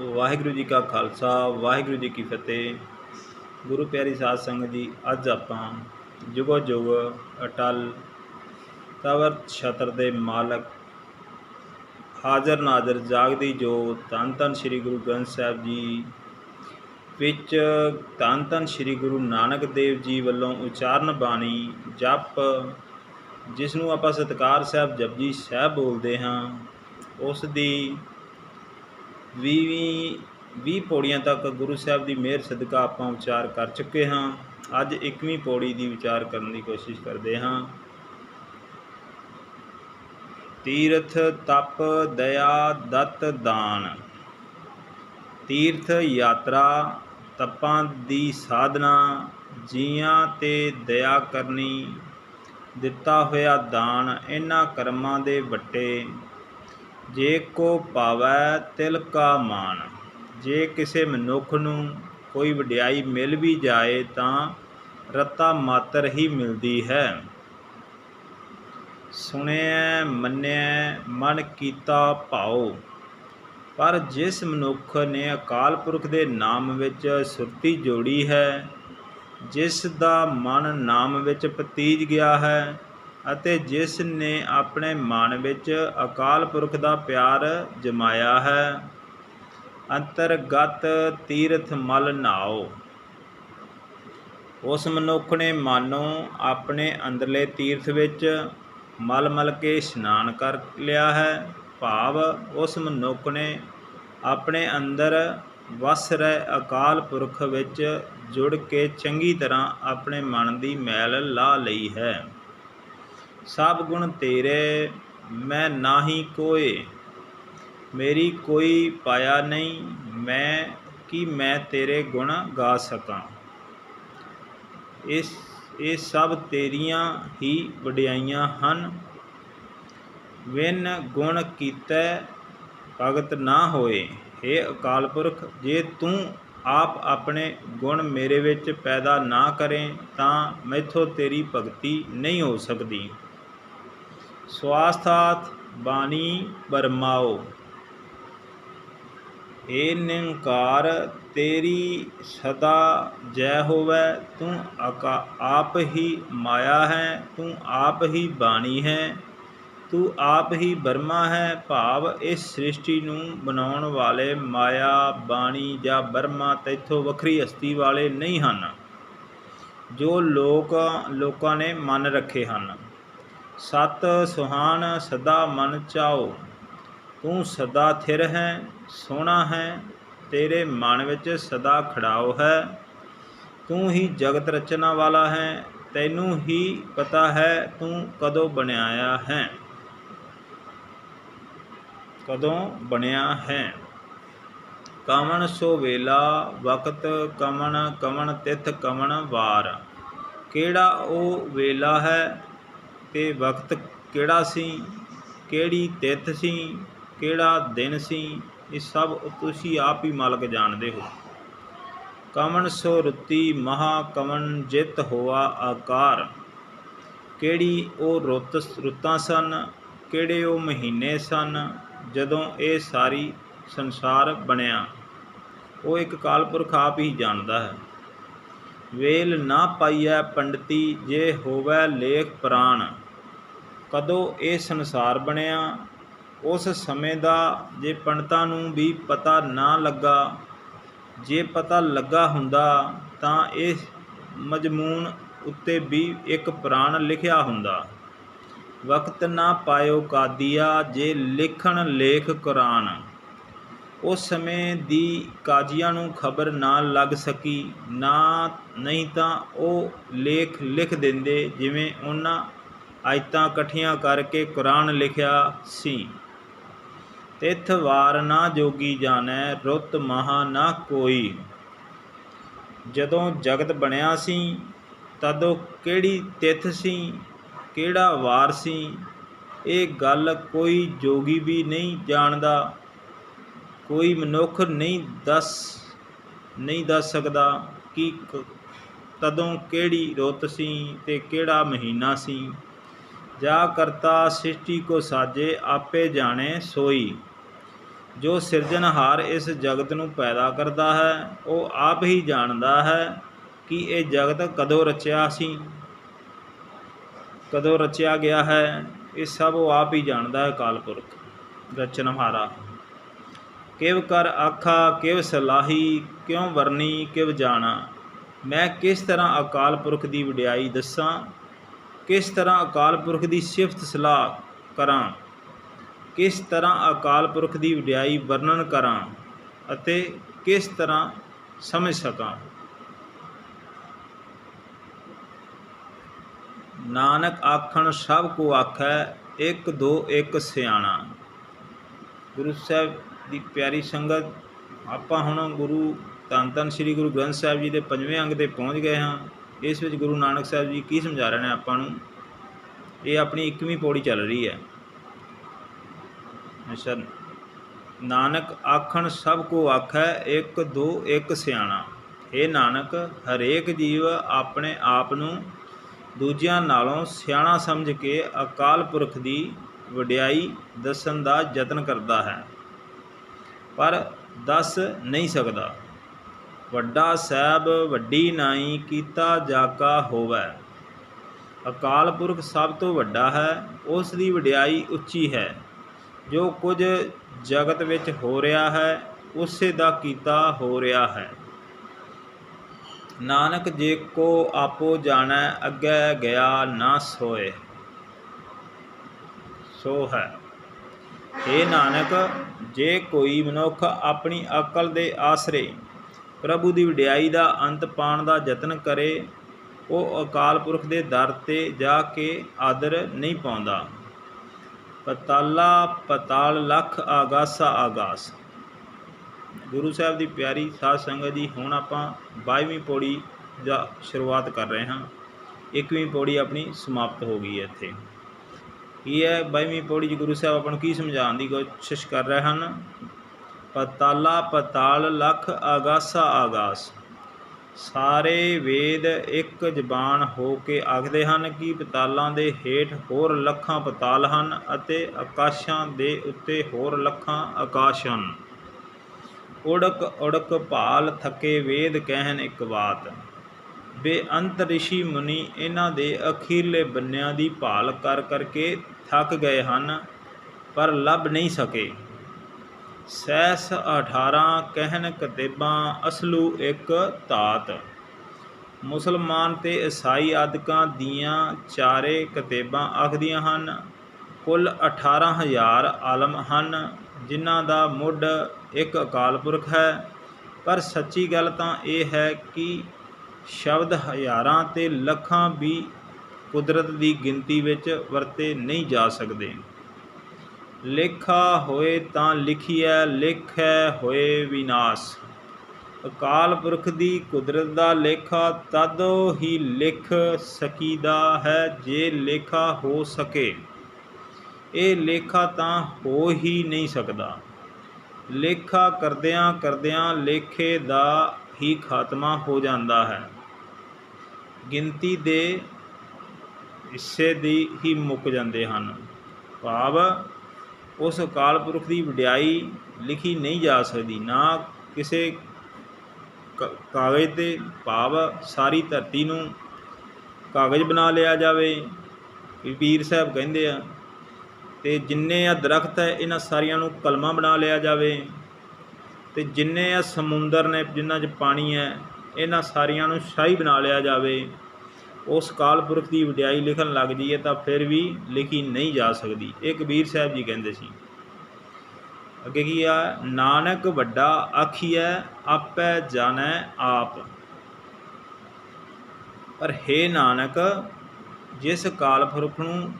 ਵਾਹਿਗੁਰੂ ਜੀ ਕਾ ਖਾਲਸਾ, ਵਾਹਿਗੁਰੂ ਜੀ ਕੀ ਫਤਿਹ। ਗੁਰੂ ਪਿਆਰੀ ਸਾਧ ਸੰਗਤ ਜੀ, ਅੱਜ ਆਪਾਂ ਜੁਗੋ ਜੁਗ ਅਟਲ ਤਵਰ ਛਤਰ ਦੇ ਮਾਲਕ ਹਾਜ਼ਰ ਨਾਜ਼ਰ ਜਾਗਦੀ ਜੋ ਧੰਨ ਧੰਨ ਸ੍ਰੀ ਗੁਰੂ ਗ੍ਰੰਥ ਸਾਹਿਬ ਜੀ ਵਿੱਚ ਧੰਨ ਧੰਨ ਸ੍ਰੀ ਗੁਰੂ ਨਾਨਕ ਦੇਵ ਜੀ ਵੱਲੋਂ ਉਚਾਰਨ ਬਾਣੀ ਜਪ ਜਿਸ ਨੂੰ ਆਪਾਂ ਸਤਕਾਰ ਸਾਹਿਬ ਜਪਜੀ ਸਾਹਿਬ ਬੋਲਦੇ ਹਾਂ, ਉਸ ਦੀ ਵੀਹਵੀਂ ਵੀਹ ਪੌੜੀਆਂ ਤੱਕ ਗੁਰੂ ਸਾਹਿਬ ਦੀ ਮਿਹਰ ਸਦਕਾ ਆਪਾਂ ਵਿਚਾਰ ਕਰ ਚੁੱਕੇ ਹਾਂ। ਅੱਜ 21ਵੀਂ ਪੌੜੀ ਦੀ ਵਿਚਾਰ ਕਰਨ ਦੀ ਕੋਸ਼ਿਸ਼ ਕਰਦੇ ਹਾਂ। ਤੀਰਥ ਤਪ ਦਇਆ ਦਤ ਦਾਨ। ਤੀਰਥ ਯਾਤਰਾ ਤਪਾਂ ਦੀ ਸਾਧਨਾ, ਜੀਆਂ ਤੇ ਦਇਆ ਕਰਨੀ, ਦਿੱਤਾ ਹੋਇਆ ਦਾਨ, ਇਹਨਾਂ ਕਰਮਾਂ ਦੇ ਵੱਟੇ ਜੇ ਕੋ ਪਾਵੈ ਤਿਲ ਕਾ ਮਾਨ ਜੇ ਕਿਸੇ ਮਨੁੱਖ ਨੂੰ ਕੋਈ ਵਡਿਆਈ ਮਿਲ ਵੀ ਜਾਏ ਤਾਂ ਰਤਾ ਮਾਤਰ ਹੀ ਮਿਲਦੀ ਹੈ। ਸੁਣਿਆ ਮੰਨਿਆ ਮਨ ਕੀਤਾ ਭਾਉ, ਪਰ ਜਿਸ ਮਨੁੱਖ ਨੇ ਅਕਾਲ ਪੁਰਖ ਦੇ ਨਾਮ ਵਿੱਚ ਸੁਰਤੀ ਜੋੜੀ ਹੈ, ਜਿਸ ਦਾ ਮਨ ਨਾਮ ਵਿੱਚ ਪਤੀਜ ਗਿਆ ਹੈ ਅਤੇ ਜਿਸ ਨੇ ਆਪਣੇ ਮਨ ਵਿੱਚ ਅਕਾਲ ਪੁਰਖ ਦਾ ਪਿਆਰ ਜਮਾਇਆ ਹੈ, ਅੰਤਰਗਤ ਤੀਰਥ ਮਲ ਨਾਓ। ਉਸ ਮਨੁੱਖ ਨੇ ਮਾਨੋ ਆਪਣੇ ਅੰਦਰਲੇ ਤੀਰਥ ਵਿੱਚ ਮਲ ਮਲ ਕੇ ਇਸ਼ਨਾਨ ਕਰ ਲਿਆ ਹੈ। ਭਾਵ ਉਸ ਮਨੁੱਖ ਨੇ ਆਪਣੇ ਅੰਦਰ ਵਸ ਰਹਿ ਅਕਾਲ ਪੁਰਖ ਵਿੱਚ ਜੁੜ ਕੇ ਚੰਗੀ ਤਰ੍ਹਾਂ ਆਪਣੇ ਮਨ ਦੀ ਮੈਲ ਲਾ ਲਈ ਹੈ। ਸਭ ਗੁਣ ਤੇਰੇ, ਮੈਂ ਨਾਹੀ ਕੋਏ। ਮੇਰੀ ਕੋਈ ਪਾਇਆ ਨਹੀਂ, ਮੈਂ ਕਿ ਮੈਂ ਤੇਰੇ ਗੁਣ ਗਾ ਸਕਾਂ। ਇਸ, ਇਹ ਸਭ ਤੇਰੀਆਂ ਹੀ ਵਡਿਆਈਆਂ ਹਨ। ਵਿਨ ਗੁਣ ਕੀਤਾ ਭਗਤ ਨਾ ਹੋਏ। हे ਅਕਾਲ ਪੁਰਖ, ਜੇ ਤੂੰ ਆਪ ਆਪਣੇ ਗੁਣ ਮੇਰੇ ਵਿੱਚ ਪੈਦਾ ਨਾ ਕਰੇ, ਤਾਂ ਮੈਥੋਂ ਤੇਰੀ ਭਗਤੀ ਨਹੀਂ ਹੋ ਸਕਦੀ। ਸਵਾਸਥਾਤ ਬਾਣੀ ਬਰਮਾਓ। ਏ ਨਿੰਕਾਰ ਤੇਰੀ ਸਦਾ ਜੈ ਹੋਵੇ, ਤੂੰ ਆਕਾ ਆਪ ਹੀ ਮਾਇਆ ਹੈ, ਤੂੰ ਆਪ ਹੀ ਬਾਣੀ ਹੈ। ਤੂੰ ਆਪ ਹੀ ਬਰਮਾ ਹੈ, ਭਾਵ ਇਸ ਸ੍ਰਿਸ਼ਟੀ ਨੂੰ ਬਣਾਉਣ ਵਾਲੇ ਮਾਇਆ, ਬਾਣੀ ਜਾਂ ਬਰਮਾ ਤੈਥੋਂ ਵੱਖਰੀ ਹਸਤੀ ਵਾਲੇ ਨਹੀਂ ਹਨ, ਜੋ ਲੋਕ, ਲੋਕਾਂ ਨੇ ਮੰਨ ਰੱਖੇ ਹਨ। ਸਤ ਸੁਹਾਨ ਸਦਾ ਮਨ ਚਾਓ। ਤੂੰ ਸਦਾ ਥਿਰ ਹੈ, ਸੋਹਣਾ ਹੈ, ਤੇਰੇ ਮਨ ਵਿੱਚ ਸਦਾ ਖੜਾਓ ਹੈ। ਤੂੰ ਹੀ ਜਗਤ ਰਚਨਾ ਵਾਲਾ ਹੈ, ਤੈਨੂੰ ਹੀ ਪਤਾ ਹੈ ਤੂੰ ਕਦੋਂ ਬਣਾਇਆ ਹੈ। ਕਦੋਂ ਬਣਿਆ ਹੈ। ਕਮਨ ਸੋ ਵੇਲਾ, ਵਕਤ ਕਮਨ ਕਮਨ ਤਿਥ ਕਮਨ ਵਾਰ। ਕਿਹੜਾ ਉਹ ਵੇਲਾ ਹੈ ਤੇ ਵਕਤ ਕਿਹੜਾ ਸੀ, ਕਿਹੜੀ ਤਿਥ ਸੀ, ਕਿਹੜਾ ਦਿਨ ਸੀ, ਇਹ ਸਭ ਤੁਸੀਂ ਆਪ ਹੀ ਮਾਲਕ ਜਾਣਦੇ ਹੋ। ਕਮਨ ਸੋ ਰੁੱਤੀ ਮਹਾ ਕਮਨ ਜਿਤ ਹੋਆ ਆਕਾਰ। ਕਿਹੜੀ ਉਹ ਰੁੱਤ ਰੁੱਤਾਂ ਸਨ, ਕਿਹੜੇ ਉਹ ਮਹੀਨੇ ਸਨ, ਜਦੋਂ ਇਹ ਸਾਰੀ ਸੰਸਾਰ ਬਣਿਆ। ਉਹ ਇੱਕ ਕਾਲਪੁਰਖ ਆਪ ਹੀ ਜਾਣਦਾ ਹੈ। ਵੇਲ ਨਾ ਪਾਈਐ ਪੰਡਤੀ, ਜੇ ਹੋਵੇ ਲੇਖ ਪ੍ਰਾਣ। ਕਦੋਂ ਇਹ ਸੰਸਾਰ ਬਣਿਆ, ਉਸ ਸਮੇਂ ਦਾ ਜੇ ਪੰਡਤਾਂ ਨੂੰ ਵੀ ਪਤਾ ਨਾ ਲੱਗਾ, ਜੇ ਪਤਾ ਲੱਗਾ ਹੁੰਦਾ ਤਾਂ ਇਹ ਮਜਮੂਨ ਉੱਤੇ ਵੀ ਇੱਕ ਪ੍ਰਾਣ ਲਿਖਿਆ ਹੁੰਦਾ। ਵਕਤ ਨਾ ਪਾਇਓ ਕਾਦੀਆ, ਜੇ ਲਿਖਣ ਲੇਖ ਕੁਰਾਨ। ਉਸ ਸਮੇਂ ਦੀ ਕਾਜ਼ੀਆਂ ਨੂੰ ਖਬਰ ਨਾ ਲੱਗ ਸਕੀ, ਨਾ, ਨਹੀਂ ਤਾਂ ਉਹ ਲੇਖ ਲਿਖ ਦਿੰਦੇ, ਜਿਵੇਂ ਉਹਨਾਂ ਆਇਤਾਂ ਇਕੱਠੀਆਂ ਕਰਕੇ ਕੁਰਾਨ ਲਿਖਿਆ ਸੀ। ਤਿਥ ਵਾਰ ਨਾ ਜੋਗੀ ਜਾਣੈ, ਰੁੱਤ ਮਹਾ ਨਾ ਕੋਈ। ਜਦੋਂ ਜਗਤ ਬਣਿਆ ਸੀ, ਤਦੋਂ ਕਿਹੜੀ ਤਿਥ ਸੀ, ਕਿਹੜਾ ਵਾਰ ਸੀ, ਇਹ ਗੱਲ ਕੋਈ ਜੋਗੀ ਵੀ ਨਹੀਂ ਜਾਣਦਾ। ਕੋਈ ਮਨੁੱਖ ਨਹੀਂ ਦੱਸ ਨਹੀਂ ਦੱਸ ਸਕਦਾ ਕਿ, ਤਦੋਂ ਕਿਹੜੀ ਰੁੱਤ ਸੀ ਤੇ ਕਿਹੜਾ ਮਹੀਨਾ ਸੀ। ਜਾ ਕਰਤਾ ਸ੍ਰਿਸ਼ਟੀ ਕੋ ਸਾਜੇ, ਆਪੇ ਜਾਣੇ ਸੋਈ। ਜੋ ਸਿਰਜਣਹਾਰ ਇਸ ਜਗਤ ਨੂੰ ਪੈਦਾ ਕਰਦਾ ਹੈ, ਉਹ ਆਪ ਹੀ ਜਾਣਦਾ ਹੈ ਕਿ ਇਹ ਜਗਤ ਕਦੋਂ ਰਚਿਆ ਸੀ, ਕਦੋਂ ਰਚਿਆ ਗਿਆ ਹੈ, ਇਹ ਸਭ ਉਹ ਆਪ ਹੀ ਜਾਣਦਾ ਹੈ ਅਕਾਲ ਪੁਰਖ ਰਚਨਹਾਰਾ ਕਿਵ ਕਰ ਆਖਾ, ਕਿਵ ਸਲਾਹੀ, ਕਿਉ ਵਰਨੀ ਕਿਵ ਜਾਣਾ। ਮੈਂ ਕਿਸ ਤਰ੍ਹਾਂ ਅਕਾਲ ਪੁਰਖ ਦੀ ਵਡਿਆਈ ਦੱਸਾਂ ਕਿਸ ਤਰ੍ਹਾਂ ਅਕਾਲ ਪੁਰਖ ਦੀ ਸਿਫਤ ਸਲਾਹ ਕਰਾਂ? ਕਿਸ ਤਰ੍ਹਾਂ ਅਕਾਲ ਪੁਰਖ ਦੀ ਵਡਿਆਈ ਵਰਣਨ ਕਰਾਂ? ਅਤੇ ਕਿਸ ਤਰ੍ਹਾਂ ਸਮਝ ਸਕਾਂ? ਨਾਨਕ ਆਖਣ ਸਭ ਕੋ ਆਖੈ, ਇੱਕ ਦੋ ਇੱਕ ਸਿਆਣਾ। ਗੁਰੂ ਸਾਹਿਬ ਦੀ ਪਿਆਰੀ ਸੰਗਤ, ਆਪਾਂ ਹੁਣ ਗੁਰੂ ਧੰਨ ਧੰਨ ਸ੍ਰੀ ਗੁਰੂ ਗ੍ਰੰਥ ਸਾਹਿਬ ਜੀ ਦੇ ਪੰਜਵੇਂ ਅੰਗ ਤੇ ਪਹੁੰਚ ਗਏ ਹਾਂ। ਇਸ ਵਿੱਚ ਗੁਰੂ ਨਾਨਕ ਸਾਹਿਬ ਜੀ ਕੀ ਸਮਝਾ ਰਹੇ ਨੇ ਆਪਾਂ ਨੂੰ? ਇਹ ਆਪਣੀ 21ਵੀਂ ਪੌੜੀ ਚੱਲ ਰਹੀ ਹੈ। ਅੱਛਾ, ਨਾਨਕ ਆਖਣ ਸਭ ਕੋ ਆਖੈ, ਇੱਕ ਦੋ ਇੱਕ ਸਿਆਣਾ। ਇਹ ਨਾਨਕ, ਹਰੇਕ ਜੀਵ ਆਪਣੇ ਆਪ ਨੂੰ ਦੂਜਿਆਂ ਨਾਲੋਂ ਸਿਆਣਾ ਸਮਝ ਕੇ ਅਕਾਲ ਪੁਰਖ ਦੀ ਵਡਿਆਈ ਦੱਸਣ ਦਾ ਯਤਨ ਕਰਦਾ ਹੈ। ਪਰ ਦੱਸ ਨਹੀਂ ਸਕਦਾ। ਵੱਡਾ ਸਾਹਿਬ ਵੱਡੀ ਨਾਈ, ਕੀਤਾ ਜਾਕਾ ਹੋਵੇ। ਅਕਾਲ ਪੁਰਖ ਸਭ ਤੋਂ ਵੱਡਾ ਹੈ ਉਸ ਦੀ ਵਡਿਆਈ ਉੱਚੀ ਹੈ। ਜੋ ਕੁਝ ਜਗਤ ਵਿੱਚ ਹੋ ਰਿਹਾ ਹੈ, ਉਸੇ ਦਾ ਕੀਤਾ ਹੋ ਰਿਹਾ ਹੈ। ਨਾਨਕ ਜੇ ਕੋ ਆਪੋ ਜਾਣੈ, ਅੱਗੇ ਗਿਆ ਨਾ ਸੋਏ। ਸੋ ਹੈ। ਇਹ ਨਾਨਕ, ਜੇ ਕੋਈ ਮਨੁੱਖ ਆਪਣੀ ਅਕਲ ਦੇ ਆਸਰੇ ਪ੍ਰਭੂ ਦੀ ਵਡਿਆਈ ਦਾ ਅੰਤ ਪਾਣ ਦਾ ਯਤਨ ਕਰੇ, ਉਹ ਅਕਾਲ ਪੁਰਖ ਦੇ ਦਰ ਤੇ ਜਾ ਕੇ ਆਦਰ ਨਹੀਂ ਪਾਉਂਦਾ। ਪਤਾਲਾ ਪਤਾਲ ਲਖ ਆਗਾਸਾ ਆਗਾਸ। ਗੁਰੂ ਸਾਹਿਬ ਦੀ ਪਿਆਰੀ ਸਾਧ ਸੰਗਤ ਜੀ, ਹੁਣ ਆਪਾਂ 22ਵੀਂ ਪੌੜੀ ਦਾ ਸ਼ੁਰੂਆਤ ਕਰ ਰਹੇ ਹਾਂ। 21ਵੀਂ ਪੌੜੀ ਆਪਣੀ ਸਮਾਪਤ ਹੋ ਗਈ ਹੈ ਇੱਥੇ। ਕੀ ਹੈ? 22ਵੀਂ ਪੌੜੀ 'ਚ ਗੁਰੂ ਸਾਹਿਬ ਆਪਾਂ ਨੂੰ ਕੀ ਸਮਝਾਉਣ ਦੀ ਕੋਸ਼ਿਸ਼ ਕਰ ਰਹੇ ਹਨ? ਪਤਾਲਾ ਪਤਾਲ ਲਖ ਆਗਾਸਾ ਆਗਾਸ। ਸਾਰੇ ਵੇਦ ਇੱਕ ਜ਼ਬਾਨ ਹੋ ਕੇ ਆਖਦੇ ਹਨ ਕਿ ਪਤਾਲਾਂ ਦੇ ਹੇਠ ਹੋਰ ਲੱਖਾਂ ਪਤਾਲ ਹਨ ਅਤੇ ਆਕਾਸ਼ਾਂ ਦੇ ਉੱਤੇ ਹੋਰ ਲੱਖਾਂ ਆਕਾਸ਼ ਹਨ। ਉੜਕ ਉੜਕ ਭਾਲ ਥਕੇ ਵੇਦ ਕਹਿਣ ਇੱਕ ਬਾਤ। ਬੇਅੰਤ ਰਿਸ਼ੀ ਮੁਨੀ ਇਹਨਾਂ ਦੇ ਅਖੀਰਲੇ ਬੰਨਿਆਂ ਦੀ ਭਾਲ ਕਰ ਕਰਕੇ ਥੱਕ ਗਏ ਹਨ, ਪਰ ਲੱਭ ਨਹੀਂ ਸਕੇ। ਸੈਸ 18 ਕਹਿਨ ਕਤੇਬਾਂ, ਅਸਲੂ ਇੱਕ ਤਾਤ ਮੁਸਲਮਾਨ ਤੇ ਈਸਾਈ ਆਦਿਕਾਂ ਦੀਆਂ ਚਾਰੇ ਕਤੇਬਾਂ ਆਖਦੀਆਂ ਹਨ, ਕੁੱਲ 18000 ਆਲਮ ਹਨ, ਜਿਨ੍ਹਾਂ ਦਾ ਮੁੱਢ ਇੱਕ ਅਕਾਲ ਪੁਰਖ ਹੈ। ਪਰ ਸੱਚੀ ਗੱਲ ਤਾਂ ਇਹ ਹੈ ਕਿ ਸ਼ਬਦ ਹਜ਼ਾਰਾਂ ਤੇ ਲੱਖਾਂ ਵੀ ਕੁਦਰਤ ਦੀ ਗਿਣਤੀ ਵਿੱਚ ਵਰਤੇ ਨਹੀਂ ਜਾ ਸਕਦੇ। ਲੇਖਾ ਹੋਏ ਤਾਂ ਲਿਖੀਐ, ਲਿਖੈ ਹੋਏ ਵਿਨਾਸ਼। ਅਕਾਲ ਪੁਰਖ ਦੀ ਕੁਦਰਤ ਦਾ ਲੇਖਾ, ਤਦੋਂ ਹੀ ਲਿਖ ਸਕੀਦਾ ਹੈ ਜੇ ਲੇਖਾ ਹੋ ਸਕੇ। ਇਹ ਲੇਖਾ ਤਾਂ ਹੋ ਹੀ ਨਹੀਂ ਸਕਦਾ। ਲੇਖਾ ਕਰਦਿਆਂ ਕਰਦਿਆਂ ਲੇਖੇ ਦਾ ਹੀ ਖਾਤਮਾ ਹੋ ਜਾਂਦਾ ਹੈ। ਗਿਣਤੀ ਦੇ ਹਿੱਸੇ ਦੀ ਹੀ ਮੁੱਕ ਜਾਂਦੇ ਹਨ। ਭਾਵ ਉਸ ਅਕਾਲ ਪੁਰਖ ਦੀ ਵਡਿਆਈ ਲਿਖੀ ਨਹੀਂ ਜਾ ਸਕਦੀ, ਨਾ ਕਿਸੇ ਕ- ਕਾਗਜ਼ ਤੇ ਭਾਵ ਸਾਰੀ ਧਰਤੀ ਨੂੰ ਕਾਗਜ਼ ਬਣਾ ਲਿਆ ਜਾਵੇ ਪੀਰ ਸਾਹਿਬ ਕਹਿੰਦੇ ਆ, ਤੇ ਜਿੰਨੇ ਆ ਦਰਖਤ ਹੈ, ਇਹਨਾਂ ਸਾਰੀਆਂ ਨੂੰ ਕਲਮਾਂ ਬਣਾ ਲਿਆ ਜਾਵੇ, ਤੇ ਜਿੰਨੇ ਆ ਸਮੁੰਦਰ ਨੇ ਜਿਨ੍ਹਾਂ 'ਚ ਪਾਣੀ ਹੈ, ਇਹਨਾਂ ਸਾਰੀਆਂ ਨੂੰ ਸ਼ਾਹੀ ਬਣਾ ਲਿਆ ਜਾਵੇ। ਉਸ ਕਾਲ ਪੁਰਖ ਦੀ ਵਡਿਆਈ ਲਿਖਣ ਲੱਗ ਜਾਈਏ ਤਾਂ ਫਿਰ ਵੀ ਲਿਖੀ ਨਹੀਂ ਜਾ ਸਕਦੀ। ਇਹ ਕਬੀਰ ਸਾਹਿਬ ਜੀ ਕਹਿੰਦੇ ਸੀ। ਅੱਗੇ ਕੀ ਆ? ਨਾਨਕ ਵੱਡਾ ਆਖੀਐ, ਆਪੈ ਜਾਣੈ ਆਪ। ਪਰ ਹੈ ਨਾਨਕ, ਜਿਸ ਕਾਲ ਪੁਰਖ ਨੂੰ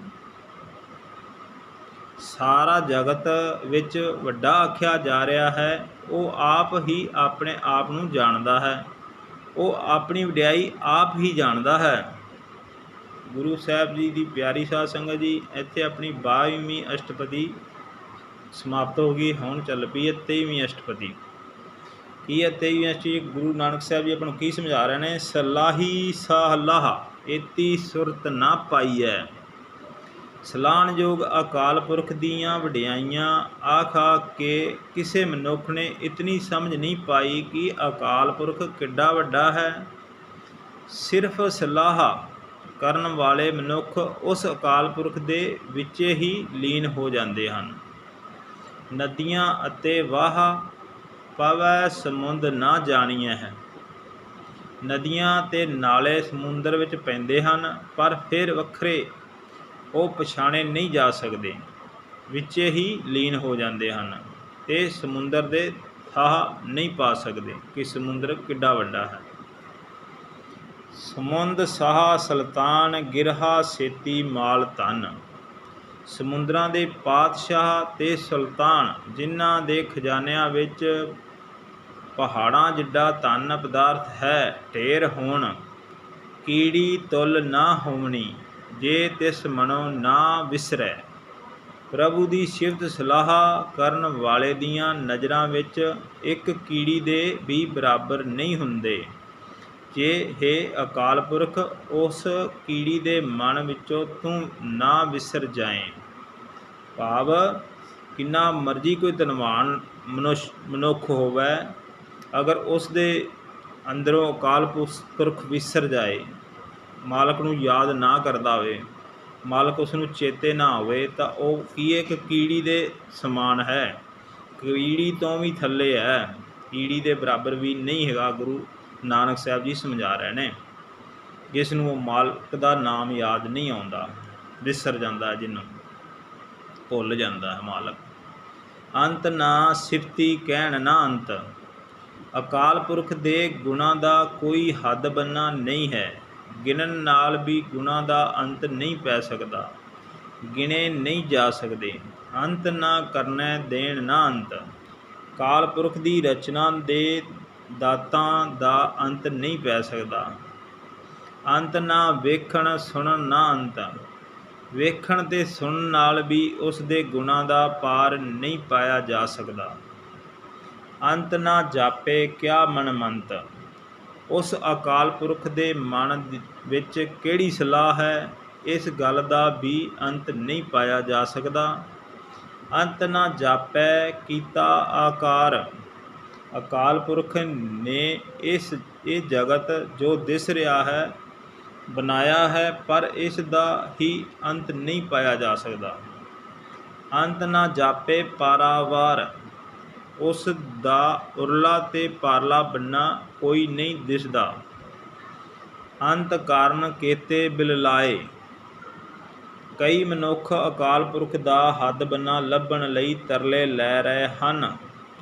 ਸਾਰਾ ਜਗਤ ਵਿੱਚ ਵੱਡਾ ਆਖਿਆ ਜਾ ਰਿਹਾ ਹੈ, ਉਹ ਆਪ ਹੀ ਆਪਣੇ ਆਪ ਨੂੰ ਜਾਣਦਾ ਹੈ। ਉਹ ਆਪਣੀ ਵਡਿਆਈ ਆਪ ਹੀ ਜਾਣਦਾ ਹੈ। ਗੁਰੂ ਸਾਹਿਬ ਜੀ ਦੀ ਪਿਆਰੀ ਸਾਧ ਸੰਗਤ ਜੀ, ਇੱਥੇ ਆਪਣੀ 22ਵੀਂ ਅਸ਼ਟਪਦੀ ਸਮਾਪਤ ਹੋ ਗਈ, ਹੁਣ ਚੱਲ ਪਈ ਹੈ 23ਵੀਂ ਅਸ਼ਟਪਦੀ। ਕੀ ਹੈ 23ਵੀਂ ਅਸ਼ਟਪਦੀ? ਗੁਰੂ ਨਾਨਕ ਸਾਹਿਬ ਜੀ ਆਪਾਂ ਨੂੰ ਕੀ ਸਮਝਾ ਰਹੇ ਨੇ? ਸਲਾਹੀ ਸਾਹਲਾਹ ਏਤੀ ਸੁਰਤ ਨਾ ਪਾਈਐ। ਸਲਾਹਣਯੋਗ ਅਕਾਲ ਪੁਰਖ ਦੀਆਂ ਵਡਿਆਈਆਂ ਆਖ ਆਖ ਕੇ ਕਿਸੇ ਮਨੁੱਖ ਨੇ ਇਤਨੀ ਸਮਝ ਨਹੀਂ ਪਾਈ ਕਿ ਅਕਾਲ ਪੁਰਖ ਕਿੱਡਾ ਵੱਡਾ ਹੈ। ਸਿਰਫ ਸਲਾਹ ਕਰਨ ਵਾਲੇ ਮਨੁੱਖ ਉਸ ਅਕਾਲ ਪੁਰਖ ਦੇ ਵਿੱਚ ਹੀ ਲੀਨ ਹੋ ਜਾਂਦੇ ਹਨ। ਨਦੀਆਂ ਅਤੇ ਵਾਹ ਪਵੈ ਸਮੁੰਦ ਨਾ ਜਾਣੀਐ ਹੈ। ਨਦੀਆਂ ਤੇ ਨਾਲੇ ਸਮੁੰਦਰ ਵਿੱਚ ਪੈਂਦੇ ਹਨ, ਪਰ ਫਿਰ ਵੱਖਰੇ ਉਹ ਪਛਾਣੇ ਨਹੀਂ ਜਾ ਸਕਦੇ। ਵਿੱਚ ਹੀ ਲੀਨ ਹੋ ਜਾਂਦੇ ਹਨ ਤੇ ਸਮੁੰਦਰ ਦੇ ਥਾਹ ਨਹੀਂ ਪਾ ਸਕਦੇ ਕਿ ਸਮੁੰਦਰ ਕਿੱਡਾ ਵੱਡਾ ਹੈ। ਸਮੁੰਦ ਸਾਹ ਸੁਲਤਾਨ, ਗਿਰਹਾ, ਸੇਤੀ, ਮਾਲ, ਧਨ। ਸਮੁੰਦਰਾਂ ਦੇ ਪਾਤਸ਼ਾਹ ਤੇ ਸੁਲਤਾਨ, ਜਿਨ੍ਹਾਂ ਦੇ ਖਜ਼ਾਨਿਆਂ ਵਿੱਚ ਪਹਾੜਾਂ ਜਿੱਡਾ ਧਨ ਪਦਾਰਥ ਹੈ, ਢੇਰ ਹੋਣ। ਕੀੜੀ, ਤੁਲ ਨਾ ਹੋਵਣੀ। ਜੇ ਤਿਸ ਮਨੋ ਨਾ ਵਿਸਰੈ। ਪ੍ਰਭੂ ਦੀ ਸਿਫਤ ਸਲਾਹ ਕਰਨ ਵਾਲੇ ਦੀਆਂ ਨਜ਼ਰਾਂ ਵਿੱਚ ਇੱਕ ਕੀੜੀ ਦੇ ਵੀ ਬਰਾਬਰ ਨਹੀਂ ਹੁੰਦੇ। ਜੇ ਹੈ ਅਕਾਲ ਪੁਰਖ, ਉਸ ਕੀੜੀ ਦੇ ਮਨ ਵਿੱਚੋਂ ਤੂੰ ਨਾ ਵਿਸਰ ਜਾਏ। ਭਾਵ, ਕਿੰਨਾ ਮਰਜ਼ੀ ਕੋਈ ਧਨਵਾਨ ਮਨੁਸ਼, ਮਨੁੱਖ ਹੋਵੇ, ਅਗਰ ਉਸ ਦੇ ਅੰਦਰੋਂ ਅਕਾਲ ਪੁਰਖ- ਪੁਰਖ ਵਿਸਰ ਜਾਏ। ਮਾਲਕ ਨੂੰ ਯਾਦ ਨਾ ਕਰਦਾ ਹੋਵੇ, ਮਾਲਕ ਉਸ ਨੂੰ ਚੇਤੇ ਨਾ ਹੋਵੇ, ਤਾਂ ਉਹ ਕੀ ਇੱਕ ਕੀੜੀ ਦੇ ਸਮਾਨ ਹੈ। ਕੀੜੀ ਤੋਂ ਵੀ ਥੱਲੇ ਹੈ। ਕੀੜੀ ਦੇ ਬਰਾਬਰ ਵੀ ਨਹੀਂ ਹੈਗਾ, ਗੁਰੂ ਨਾਨਕ ਸਾਹਿਬ ਜੀ ਸਮਝਾ ਰਹੇ ਨੇ। ਜਿਸ ਨੂੰ ਉਹ ਮਾਲਕ ਦਾ ਨਾਮ ਯਾਦ ਨਹੀਂ ਆਉਂਦਾ, ਵਿਸਰ ਜਾਂਦਾ ਹੈ ਜਿਹਨੂੰ ਭੁੱਲ ਜਾਂਦਾ ਹੈ ਮਾਲਕ। ਅੰਤ ਨਾ ਸਿਫਤੀ ਕਹਿਣ ਨਾ ਅੰਤ। ਅਕਾਲ ਪੁਰਖ ਦੇ ਗੁਣਾ ਦਾ ਕੋਈ ਹੱਦ ਬੰਨਾ ਨਹੀਂ ਹੈ। ਗਿਣਨ ਨਾਲ ਵੀ ਗੁਣਾ ਦਾ ਅੰਤ ਨਹੀਂ ਪੈ ਸਕਦਾ। ਗਿਣੇ ਨਹੀਂ ਜਾ ਸਕਦੇ। ਅੰਤ ਨਾ ਕਰਨੈ, ਦੇਣ ਨਾ ਅੰਤ। ਕਾਲ ਪੁਰਖ ਦੀ ਰਚਨਾ ਦੇ ਦਾਤਾਂ ਦਾ ਅੰਤ ਨਹੀਂ ਪੈ ਸਕਦਾ। ਅੰਤ ਨਾ ਵੇਖਣ, ਸੁਣਨ ਨਾ ਅੰਤ। ਵੇਖਣ ਤੇ ਸੁਣਨ ਨਾਲ ਵੀ ਉਸ ਦੇ ਗੁਣਾ ਦਾ ਪਾਰ ਨਹੀਂ ਪਾਇਆ ਜਾ ਸਕਦਾ। ਅੰਤ ਨਾ ਜਾਪੇ ਕਿਆ ਮਨ ਮੰਤ। ਉਸ ਅਕਾਲ ਪੁਰਖ ਦੇ ਮਨ ਵਿੱਚ ਕਿਹੜੀ ਸਲਾਹ ਹੈ? ਇਸ ਗੱਲ ਦਾ ਵੀ ਅੰਤ ਨਹੀਂ ਪਾਇਆ ਜਾ ਸਕਦਾ। ਅੰਤ ਨਾ ਜਾਪੈ ਕੀਤਾ ਆਕਾਰ। ਅਕਾਲ ਪੁਰਖ ਨੇ ਇਸ, ਇਹ ਜਗਤ ਜੋ ਦਿਸ ਰਿਹਾ ਹੈ, ਬਣਾਇਆ ਹੈ, ਪਰ ਇਸ ਦਾ ਹੀ ਅੰਤ ਨਹੀਂ ਪਾਇਆ ਜਾ ਸਕਦਾ। ਅੰਤ ਨਾ ਜਾਪੇ ਪਾਰਾਵਾਰ। ਉਸ ਦਾ ਉਰਲਾ ਤੇ ਪਾਰਲਾ ਬੰਨਾ ਕੋਈ ਨਹੀਂ ਦਿਸਦਾ। ਅੰਤ ਕਾਰਨ ਕੇਤੇ ਬਿਲ ਲਾਏ। ਕਈ ਮਨੁੱਖ ਅਕਾਲ ਪੁਰਖ ਦਾ ਹੱਦ ਬੰਨਾ ਲੱਭਣ ਲਈ ਤਰਲੇ ਲੈ ਰਹੇ ਹਨ,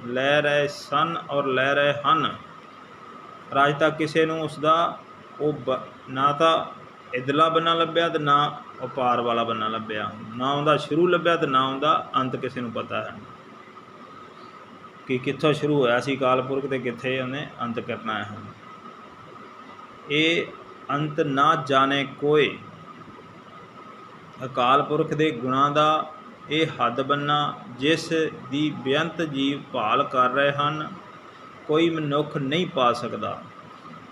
ਲੈ ਰਹੇ ਸਨ ਔਰ ਲੈ ਰਹੇ ਹਨ। ਰਾਜ ਤੱਕ ਕਿਸੇ ਨੂੰ ਉਸ ਦਾ ਉਹ ਬ- ਨਾ ਤਾਂ ਇਦਲਾ ਬੰਨਾ ਲੱਭਿਆ ਤੇ ਨਾ ਉਪਾਰ ਵਾਲਾ ਬੰਨਾ ਲੱਭਿਆ। ਨਾ ਉਹਦਾ ਸ਼ੁਰੂ ਲੱਭਿਆ ਤੇ ਨਾ ਉਹਦਾ ਅੰਤ ਕਿਸੇ ਨੂੰ ਪਤਾ ਹੈ। ਕਿ ਕਿੱਥੋਂ ਸ਼ੁਰੂ ਹੋਇਆ ਸੀ ਅਕਾਲ ਪੁਰਖ ਤੇ ਕਿੱਥੇ ਉਹਨੇ ਅੰਤ ਕਰਨਾ ਹੈ। ਇਹ ਅੰਤ ਨਾ ਜਾਣੇ ਕੋਈ ਅਕਾਲ ਪੁਰਖ ਦੇ ਗੁਣਾਂ ਦਾ ਇਹ ਹੱਦ ਬੰਨਾ ਜਿਸ ਦੀ ਬੇਅੰਤ ਜੀਵ ਭਾਲ ਕਰ ਰਹੇ ਹਨ, ਕੋਈ ਮਨੁੱਖ ਨਹੀਂ ਪਾ ਸਕਦਾ।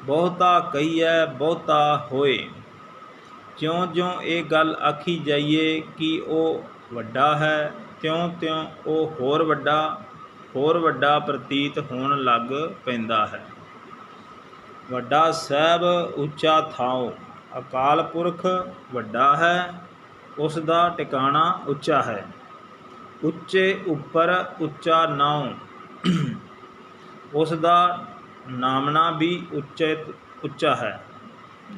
ਬਹੁਤਾ ਕਹੀਐ, ਬਹੁਤਾ ਹੋਏ। ਜਿਉਂ-ਜਿਉਂ ਇਹ ਗੱਲ ਆਖੀ ਜਾਈਏ ਕਿ ਉਹ ਵੱਡਾ ਹੈ, ਤਿਉਂ-ਤਿਉਂ ਉਹ ਹੋਰ ਵੱਡਾ ਹੋਰ ਵੱਡਾ ਪ੍ਰਤੀਤ ਹੋਣ ਲੱਗ ਪੈਂਦਾ ਹੈ। ਵੱਡਾ ਸਾਹਿਬ ਉੱਚਾ ਥਾਉ, ਅਕਾਲ ਪੁਰਖ ਵੱਡਾ ਹੈ ਉਸ ਦਾ ਟਿਕਾਣਾ ਉੱਚਾ ਹੈ। ਉੱਚੇ ਉੱਪਰ ਉੱਚਾ ਨਾਉ ਉਸ ਦਾ ਨਾਮਨਾ ਵੀ ਉੱਚੇ ਉੱਚਾ ਹੈ।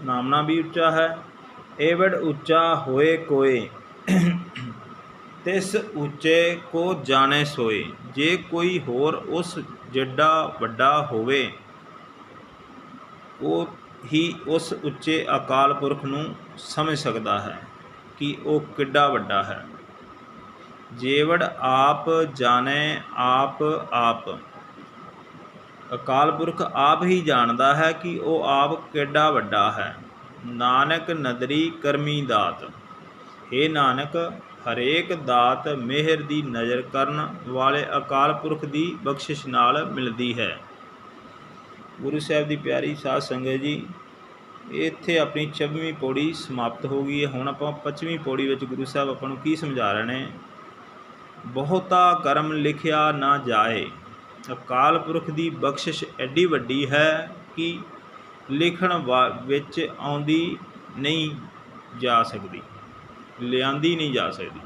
ਨਾਮਣਾ ਵੀ ਉੱਚਾ ਹੈ, ਏਵੜ ਉੱਚਾ ਹੋਏ ਕੋਏ। ਤਿਸ ਉੱਚੇ ਕੋ ਜਾਣੇ ਸੋਏ, ਜੇ ਕੋਈ ਹੋਰ ਉਸ ਜਿੱਡਾ ਵੱਡਾ ਹੋਵੇ, ਉਹ ਹੀ ਉਸ ਉੱਚੇ ਅਕਾਲ ਪੁਰਖ ਨੂੰ ਸਮਝ ਸਕਦਾ ਹੈ ਕਿ ਉਹ ਕਿੱਡਾ ਵੱਡਾ ਹੈ। ਜੇਵੜ ਆਪ ਜਾਣੇ ਆਪ ਆਪ। ਅਕਾਲ ਪੁਰਖ ਆਪ ਹੀ ਜਾਣਦਾ ਹੈ ਕਿ ਉਹ ਆਪ ਕਿੱਡਾ ਵੱਡਾ ਹੈ। ਨਾਨਕ ਨਦਰੀ ਕਰਮੀ ਦਾਤ। हे ਨਾਨਕ ਹਰੇਕ ਦਾਤ ਮਿਹਰ ਦੀ ਨਜ਼ਰ ਕਰਨ ਵਾਲੇ ਅਕਾਲ ਪੁਰਖ ਦੀ ਬਖਸ਼ਿਸ਼ ਨਾਲ ਮਿਲਦੀ ਹੈ। ਗੁਰੂ ਸਾਹਿਬ ਦੀ ਪਿਆਰੀ ਸਾਧ ਸੰਗਤ ਜੀ, ਇੱਥੇ ਆਪਣੀ 24ਵੀਂ ਪੌੜੀ ਸਮਾਪਤ ਹੋ ਗਈ ਹੈ। ਹੁਣ ਆਪਾਂ 25ਵੀਂ ਪੌੜੀ ਵਿੱਚ ਗੁਰੂ ਸਾਹਿਬ ਆਪਾਂ ਨੂੰ ਕੀ ਸਮਝਾ ਰਹੇ ਨੇ? ਬਹੁਤਾ ਕਰਮ ਲਿਖਿਆ ਨਾ ਜਾਏ। ਅਕਾਲ ਪੁਰਖ ਦੀ ਬਖਸ਼ਿਸ਼ ਐਡੀ ਵੱਡੀ ਹੈ ਕਿ ਲਿਖਣ ਵਾ- ਵਿੱਚ ਆਉਂਦੀ ਨਹੀਂ ਜਾ ਸਕਦੀ। ਲਿਆਂਦੀ ਨਹੀਂ ਜਾ ਸਕਦੀ।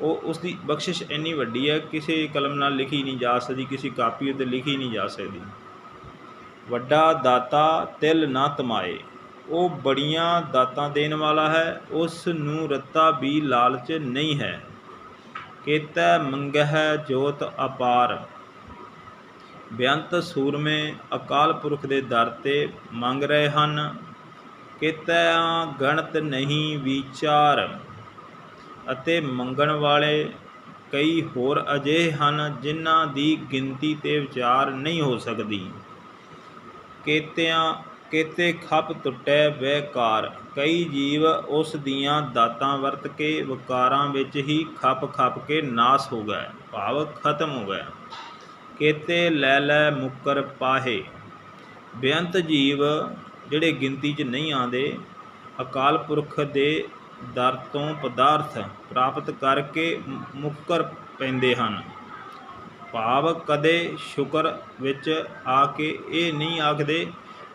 ਉਹ ਉਸ ਦੀ ਬਖਸ਼ਿਸ਼ ਇੰਨੀ ਵੱਡੀ ਹੈ, ਕਿਸੇ ਕਲਮ ਨਾਲ ਲਿਖੀ ਨਹੀਂ ਜਾ ਸਕਦੀ, ਕਿਸੇ ਕਾਪੀ ਉੱਤੇ ਲਿਖੀ ਨਹੀਂ ਜਾ ਸਕਦੀ। ਵੱਡਾ ਦਾਤਾ ਤਿਲ ਨਾ ਤਮਾਏ। ਉਹ ਬੜੀਆਂ ਦਾਤਾਂ ਦੇਣ ਵਾਲਾ ਹੈ, ਉਸ ਨੂੰ ਰੱਤਾ ਵੀ ਲਾਲਚ ਨਹੀਂ ਹੈ। ਕੇਤੈ ਮੰਗਹਿ ਜੋਤ ਅਪਾਰ। ਬੇਅੰਤ ਸੂਰਮੇ ਅਕਾਲ ਪੁਰਖ ਦੇ ਦਰ ਤੇ ਮੰਗ ਰਹੇ ਹਨ ਕਿਤਿਆਂ ਗਣਤ ਨਹੀਂ ਵਿਚਾਰ। ਅਤੇ ਮੰਗਣ ਵਾਲੇ ਕਈ ਹੋਰ ਅਜਿਹੇ ਹਨ, ਜਿਨ੍ਹਾਂ ਦੀ ਗਿਣਤੀ ਤੇ ਵਿਚਾਰ ਨਹੀਂ ਹੋ ਸਕਦੀ। ਕੇਤਿਆਂ ਕਿਤੇ ਖੱਪ ਟੁੱਟੈ ਬੇਕਾਰ ਕਈ ਜੀਵ ਉਸ ਦੀਆਂ ਦਾਤਾਂ ਵਰਤ ਕੇ ਵਿਕਾਰਾਂ ਵਿੱਚ ਹੀ ਖੱਪ ਖੱਪ ਕੇ ਨਾਸ ਹੋ ਗਏ, ਭਾਵ ਖਤਮ ਹੋ ਗਏ। ਕੇਤੇ ਲੈ ਲੈ ਮੁਕਰ ਪਾਹੇ। ਬੇਅੰਤ ਜੀਵ ਜਿਹੜੇ ਗਿਣਤੀ 'ਚ ਨਹੀਂ ਆਉਂਦੇ, ਅਕਾਲ ਪੁਰਖ ਦੇ ਦਰ ਤੋਂ ਪਦਾਰਥ ਪ੍ਰਾਪਤ ਕਰਕੇ ਮੁੱਕਰ ਪੈਂਦੇ ਹਨ। ਭਾਵ ਕਦੇ ਸ਼ੁਕਰ ਵਿੱਚ ਆ ਕੇ ਇਹ ਨਹੀਂ ਆਖਦੇ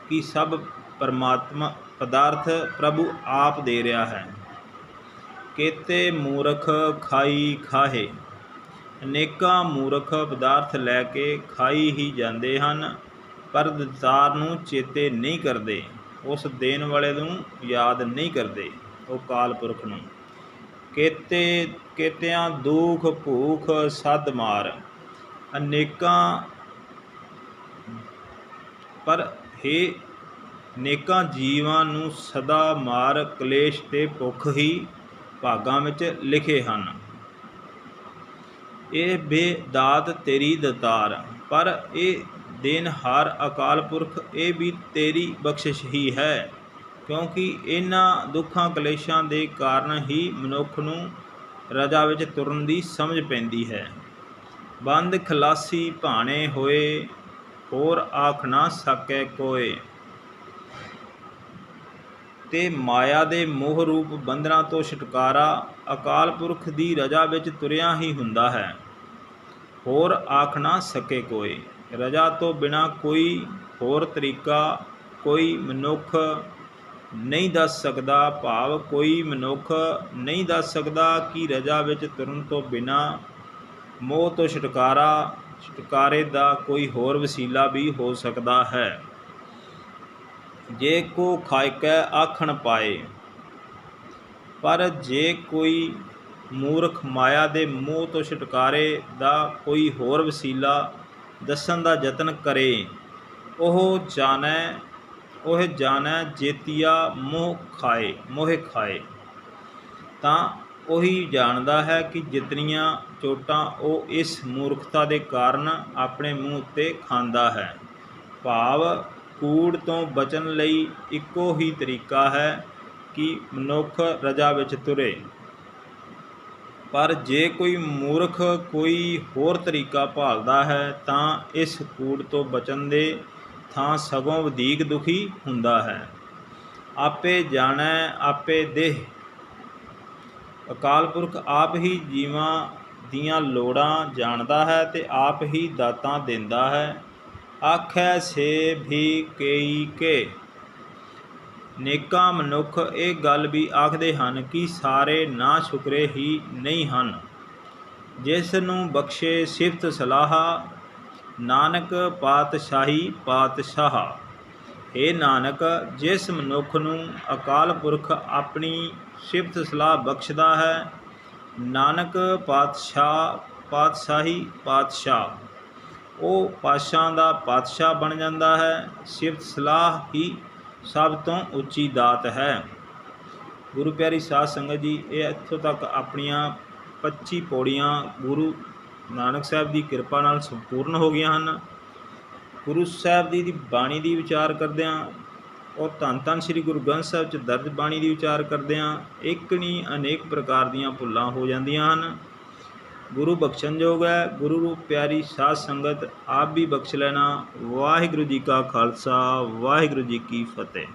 ਕਿ ਸਭ ਪਰਮਾਤਮਾ ਪਦਾਰਥ ਪ੍ਰਭੂ ਆਪ ਦੇ ਰਿਹਾ ਹੈ। ਕੇਤੇ ਮੂਰਖ ਖਾਈ ਖਾਹੇ, ਅਨੇਕਾਂ ਮੂਰਖ ਪਦਾਰਥ ਲੈ ਕੇ ਖਾਈ ਹੀ ਜਾਂਦੇ ਹਨ। ਪਰ ਦਤਾਰ ਨੂੰ ਚੇਤੇ ਨਹੀਂ ਕਰਦੇ, ਉਸ ਦੇਣ ਵਾਲੇ ਨੂੰ ਯਾਦ ਨਹੀਂ ਕਰਦੇ, ਉਹ ਕਾਲ ਪੁਰਖ ਨੂੰ। ਕੇਤੇ, ਕੇਤਿਆਂ ਦੁੱਖ ਭੂਖ ਸਦ ਮਾਰ, ਅਨੇਕਾਂ, ਪਰ हे ਨੇਕਾਂ ਜੀਵਾਂ ਨੂੰ ਸਦਾ ਮਾਰ ਕਲੇਸ਼ ਤੇ ਭੁੱਖ ਹੀ ਭਾਗਾਂ ਵਿੱਚ ਲਿਖੇ ਹਨ। ਇਹ ਬੇਦਾਤ ਤੇਰੀ ਦਤਾਰ, ਪਰ ਇਹ ਦੇਨਹਾਰ ਅਕਾਲ ਪੁਰਖ, ਇਹ ਵੀ ਤੇਰੀ ਬਖਸ਼ਿਸ਼ ਹੀ ਹੈ। ਕਿਉਂਕਿ ਇਹਨਾਂ ਦੁੱਖਾਂ ਕਲੇਸ਼ਾਂ ਦੇ ਕਾਰਨ ਹੀ ਮਨੁੱਖ ਨੂੰ ਰਜਾ ਵਿੱਚ ਤੁਰਨ ਦੀ ਸਮਝ ਪੈਂਦੀ ਹੈ। ਬੰਦ ਖਲਾਸੀ ਭਾਣੇ ਹੋਏ, ਹੋਰ ਆਖ ਨਾ ਸਕੈ ਕੋਏ। ਤੇ ਮਾਇਆ ਦੇ ਮੋਹ ਰੂਪ ਬੰਧਨਾਂ ਤੋਂ ਛੁਟਕਾਰਾ ਅਕਾਲ ਪੁਰਖ ਦੀ ਰਜਾ ਵਿੱਚ ਤੁਰਿਆ ਹੀ ਹੁੰਦਾ ਹੈ। ਹੋਰ ਆਖ ਨਾ ਸਕੇ ਕੋਈ ਰਜਾ ਤੋਂ ਬਿਨਾ ਕੋਈ ਹੋਰ ਤਰੀਕਾ, ਕੋਈ ਮਨੁੱਖ ਨਹੀਂ ਦੱਸ ਸਕਦਾ। ਭਾਵ ਕੋਈ ਮਨੁੱਖ ਨਹੀਂ ਦੱਸ ਸਕਦਾ ਕਿ ਰਜਾ ਵਿੱਚ ਤੁਰਨ ਤੋਂ ਬਿਨਾ ਮੋਹ ਤੋਂ ਛੁਟਕਾਰਾ, ਛੁਟਕਾਰੇ ਦਾ ਕੋਈ ਹੋਰ ਵਸੀਲਾ ਵੀ ਹੋ ਸਕਦਾ ਹੈ। ਜੇ ਕੋ ਖਾਇਕੈ ਆਖਣ ਪਾਏ, ਪਰ ਜੇ ਕੋਈ ਮੂਰਖ ਮਾਇਆ ਦੇ ਮੋਹ ਤੋਂ ਛੁਟਕਾਰੇ ਦਾ ਕੋਈ ਹੋਰ ਵਸੀਲਾ ਦੱਸਣ ਦਾ ਯਤਨ ਕਰੇ। ਉਹ ਜਾਣੈ ਉਹ ਜਾਣੈ ਜੇਤੀਆ ਮੋਹ ਖਾਏ ਮੋਹ ਖਾਏ। ਤਾਂ ਉਹੀ ਜਾਣਦਾ ਹੈ ਕਿ ਜਿਤਨੀਆਂ ਚੋਟਾਂ ਉਹ ਇਸ ਮੂਰਖਤਾ ਦੇ ਕਾਰਨ ਆਪਣੇ ਮੂੰਹ ਉੱਤੇ ਖਾਂਦਾ ਹੈ। ਭਾਵ ਕੂੜ ਤੋਂ ਬਚਣ ਲਈ ਇੱਕੋ ਹੀ ਤਰੀਕਾ ਹੈ ਕਿ ਮਨੁੱਖ ਰਜਾ ਵਿੱਚ ਤੁਰੇ। ਪਰ ਜੇ ਕੋਈ ਮੂਰਖ ਕੋਈ ਹੋਰ ਤਰੀਕਾ ਭਾਲਦਾ ਹੈ, ਤਾਂ ਇਸ ਕੂੜ ਤੋਂ ਬਚਣ ਦੇ ਥਾਂ ਸਗੋਂ ਵਧੇਕ ਦੁਖੀ ਹੁੰਦਾ ਹੈ। ਆਪੇ ਜਾਣੈ, ਆਪੇ ਦੇਹ। ਅਕਾਲ ਪੁਰਖ ਆਪ ਹੀ ਜੀਵਾਂ ਦੀਆਂ ਲੋੜਾਂ ਜਾਣਦਾ ਹੈ ਤੇ ਆਪ ਹੀ ਦਾਤਾਂ ਦਿੰਦਾ ਹੈ। ਆਖੈ, ਸੇ ਵੀ ਕਈ ਕੇ। ਨੇਕਾਂ ਮਨੁੱਖ ਇਹ ਗੱਲ ਵੀ ਆਖਦੇ ਹਨ ਕਿ ਸਾਰੇ ਨਾ ਸ਼ੁਕਰੇ ਹੀ ਨਹੀਂ ਹਨ। ਜਿਸ ਨੂੰ ਬਖਸ਼ੇ ਸਿਫਤ ਸਲਾਹ, ਨਾਨਕ ਪਾਤਸ਼ਾਹੀ ਪਾਤਸ਼ਾਹ। ਏ ਨਾਨਕ, ਜਿਸ ਮਨੁੱਖ ਨੂੰ ਅਕਾਲ ਪੁਰਖ ਆਪਣੀ ਸਿਫਤ ਸਲਾਹ ਬਖਸ਼ਦਾ ਹੈ, ਨਾਨਕ ਪਾਤਸ਼ਾਹ, ਪਾਤਸ਼ਾਹੀ ਪਾਤਸ਼ਾਹ। ਉਹ ਪਾਤਸ਼ਾਹਾਂ ਦਾ ਪਾਤਸ਼ਾਹ ਬਣ ਜਾਂਦਾ ਹੈ, ਸਿਫਤ ਸਲਾਹ ਹੀ ਸਭ ਤੋਂ ਉੱਚੀ ਦਾਤ ਹੈ। ਗੁਰੂ ਪਿਆਰੀ ਸਾਧ ਸੰਗਤ ਜੀ, ਇਹ ਇੱਥੋਂ ਤੱਕ ਆਪਣੀਆਂ 25 ਪੌੜੀਆਂ ਗੁਰੂ ਨਾਨਕ ਸਾਹਿਬ ਦੀ ਕਿਰਪਾ ਨਾਲ ਸੰਪੂਰਨ ਹੋ ਗਈਆਂ ਹਨ। ਗੁਰੂ ਸਾਹਿਬ ਦੀ ਦੀ ਬਾਣੀ ਦੀ ਵਿਚਾਰ ਕਰਦਿਆਂ, ਉਹ ਧੰਨ ਧੰਨ ਸ੍ਰੀ ਗੁਰੂ ਗ੍ਰੰਥ ਸਾਹਿਬ ਚ ਦਰਜ ਬਾਣੀ ਦੀ ਵਿਚਾਰ ਕਰਦਿਆਂ, ਇੱਕ ਨਹੀਂ ਅਨੇਕ ਪ੍ਰਕਾਰ ਦੀਆਂ ਭੁੱਲਾਂ ਹੋ ਜਾਂਦੀਆਂ ਹਨ। ਗੁਰੂ ਬਖਸ਼ਣਯੋਗ ਹੈ, ਗੁਰੂ ਨੂੰ ਪਿਆਰੀ ਸਾਧ ਸੰਗਤ, ਆਪ ਵੀ ਬਖਸ਼ ਲੈਣਾ। ਵਾਹਿਗੁਰੂ ਜੀ ਕਾ ਖਾਲਸਾ, ਵਾਹਿਗੁਰੂ ਜੀ ਕੀ ਫਤਿਹ।